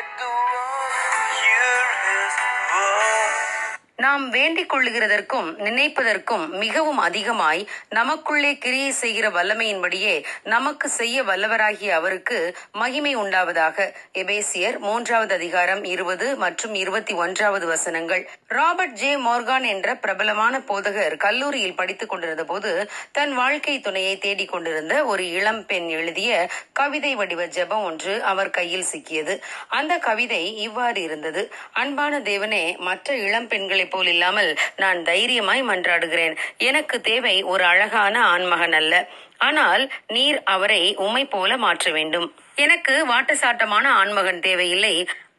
like a. நாம் வேண்டிக் கொள்ளுகிறதற்கும் நினைப்பதற்கும் மிகவும் அதிகமாய் நமக்குள்ளே கிரியை செய்கிற வல்லமையின்படியே நமக்கு செய்ய வல்லவராகிய அவருக்கு மகிமை உண்டாவதாக எபேசியர் மூன்றாவது அதிகாரம் இருபது மற்றும் இருபத்தி ஒன்றாவது வசனங்கள். ராபர்ட் ஜே மோர்கான் என்ற பிரபலமான போதகர் கல்லூரியில் படித்துக் கொண்டிருந்த போது தன் வாழ்க்கை துணையை தேடிக் கொண்டிருந்த ஒரு இளம் பெண் எழுதிய கவிதை வடிவ ஜெபம் ஒன்று அவர் கையில் சிக்கியது. அந்த கவிதை இவ்வாறு இருந்தது. அன்பான தேவனே மற்ற இளம் பெண்களைப் போல் இல்லாமல் நான் தைரியமாய் மன்றாடுகிறேன். எனக்கு தேவை ஒரு அழகான ஆண்மகன் அல்ல. ஆனால் நீர் அவரை உம்மை போல மாற்ற வேண்டும். எனக்கு வாட்டசாட்டமான ஆண்மகன் தேவையில்லை.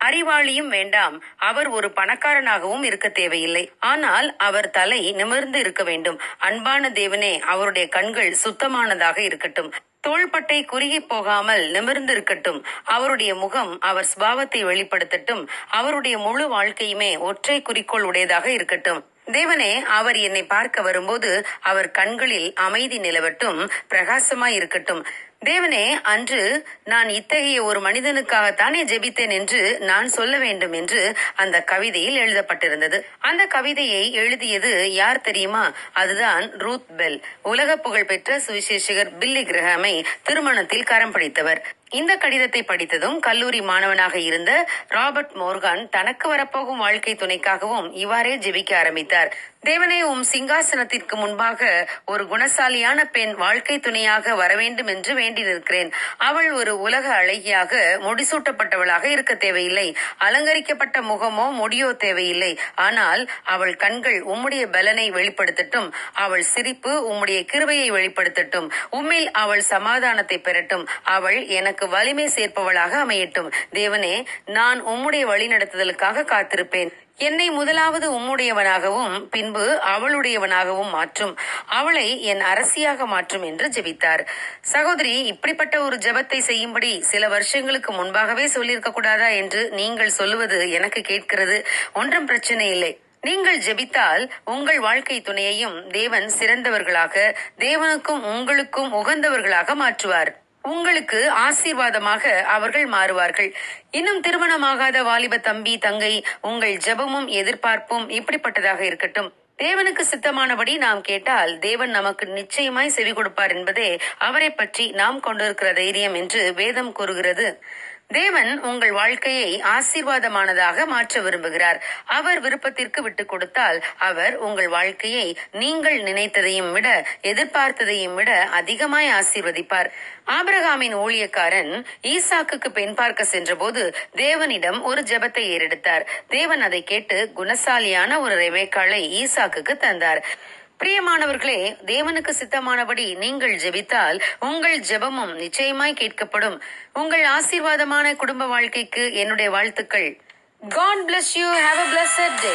அறிவாளியும் வேண்டாம். அவர் ஒரு பணக்காரனாகவும் இருக்க தேவையில்லை. ஆனால் அவர் தலை நிமிர்ந்து இருக்க வேண்டும். அன்பான தேவனே அவருடைய கண்கள் சுத்தமானதாக இருக்கட்டும். தோள்பட்டை குறுகி போகாமல் நிமிர்ந்து இருக்கட்டும் அவருடைய முகம் அவர் சுபாவத்தை வெளிப்படுத்தட்டும். அவருடைய முழு வாழ்க்கையுமே ஒற்றை குறிக்கோள் உடையதாக இருக்கட்டும். தேவனே அவர் என்னை பார்க்க வரும்போது அவர் கண்களில் அமைதி நிலவட்டும் பிரகாசமாய் இருக்கட்டும் தேவனே அன்று நான் இத்தகைய ஒரு மனிதனுக்காகத்தானே ஜெபித்தேன் என்று நான் சொல்ல வேண்டும் என்று அந்த கவிதையில் எழுதப்பட்டிருந்தது. அந்த கவிதையை எழுதியது யார் தெரியுமா? அதுதான் ரூத் பெல். உலக புகழ்பெற்ற சுவிசேஷகர் பில்லி கிரஹாமை திருமணத்தில் கரம் பிடித்தவர். இந்த கடிதத்தை படித்ததும் கல்லூரி மாணவனாக இருந்த ராபர்ட் மோர்கான் தனக்கு வரப்போகும் வாழ்க்கை துணைக்காகவும் இவ்வாறே ஜெபிக்க ஆரம்பித்தார். தேவனே உம் சிங்காசனத்திற்கு முன்பாக ஒரு குணசாலியான பெண் வாழ்க்கை துணையாக வர வேண்டும் என்று வேண்டி நிற்கிறேன். அவள் ஒரு உலக அழகியாக முடிசூட்டப்பட்டவளாக இருக்க தேவையில்லை. அலங்கரிக்கப்பட்ட முகமோ முடியோ தேவையில்லை. ஆனால் அவள் கண்கள் உம்முடைய பலனை வெளிப்படுத்தட்டும். அவள் சிரிப்பு உம்முடைய கிருபையை வெளிப்படுத்தட்டும். உம்மில் அவள் சமாதானத்தை பெறட்டும். அவள் எனக்கு வலிமை சேர்ப்பவளாக அமையட்டும். தேவனே நான் உம்முடைய வழிநடத்துதலுக்காக காத்திருப்பேன். என்னை முதலாவது உம்முடையவனாகவும் பின்பு அவளுடையவனாகவும் மாற்றும். அவளை என் அரசியாக மாற்றும் என்று ஜெபித்தார். சகோதரி இப்படிப்பட்ட ஒரு ஜெபத்தை செய்யும்படி சில வருஷங்களுக்கு முன்பாகவே சொல்லியிருக்க கூடாதா என்று நீங்கள் சொல்லுவது எனக்கு கேட்கிறது. ஒன்றும் பிரச்சனை இல்லை. நீங்கள் ஜெபித்தால் உங்கள் வாழ்க்கை துணையையும் தேவன் சிறந்தவர்களாக தேவனுக்கும் உங்களுக்கும் உகந்தவர்களாக மாற்றுவார். உங்களுக்கு ஆசீர்வாதமாக அவர்கள் மாறுவார்கள். இன்னும் திருமணமாகாத வாலிப தம்பி தங்கை உங்கள் ஜெபமும் எதிர்பார்ப்பும் இப்படிப்பட்டதாக இருக்கட்டும். தேவனுக்கு சித்தமானபடி நாம் கேட்டால் தேவன் நமக்கு நிச்சயமாய் செவி கொடுப்பார் என்பதே அவரை பற்றி நாம் கொண்டிருக்கிற தைரியம் என்று வேதம் கூறுகிறது. தேவன் உங்கள் வாழ்க்கையை ஆசீர்வாதமானதாக மாற்ற விரும்புகிறார். அவர் விருப்பத்திற்கு விட்டுக் கொடுத்தால் அவர் உங்கள் வாழ்க்கையை நீங்கள் நினைத்ததையும் விட எதிர்பார்த்ததையும் விட அதிகமாய் ஆசீர்வதிப்பார். ஆபிரகாமின் ஊழியக்காரன் ஈசாக்குக்கு பெண் பார்க்க சென்றபோது தேவனிடம் ஒரு ஜெபத்தை ஏறெடுத்தார். தேவன் அதை கேட்டு குணசாலியான ஒரு ரெவேக்காளை ஈசாக்குக்கு தந்தார். பிரியமானவர்களே தேவனுக்கு சித்தமானபடி நீங்கள் ஜெபித்தால் உங்கள் ஜெபமும் நிச்சயமாய் கேட்கப்படும். உங்கள் ஆசீர்வாதமான குடும்ப வாழ்க்கைக்கு என்னுடைய வாழ்த்துக்கள். God bless you have a blessed day